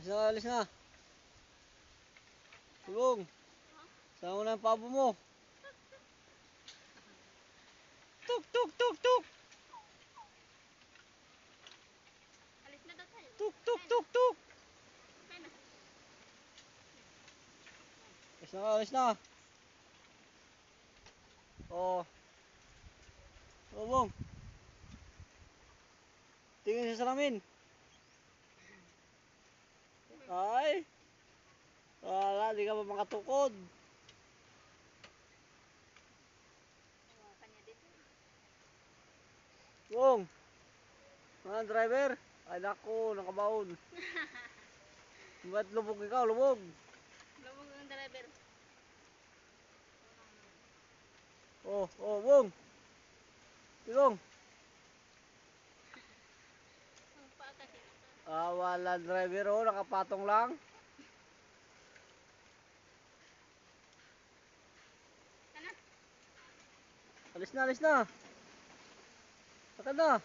Alis na, alis na. Tulong. Saan mo na ang pabo mo? Tuk, tuk, tuk, tuk. Alis na daw tayo. Tuk, tuk, tuk, tuk. Alis na, alis na. Oo. Oo, bong. Tingin sa salamin. Ay. Wala, di ka pa makatukod. Bong. Mga driver. Ay, naku, nakabaon. Ba't lubog ikaw, lubog? Lumog ang driver. Oh, oh, bong. Tigong. Ah, wala driver oh, nakapatong lang. Alis na, alis na. Saka na.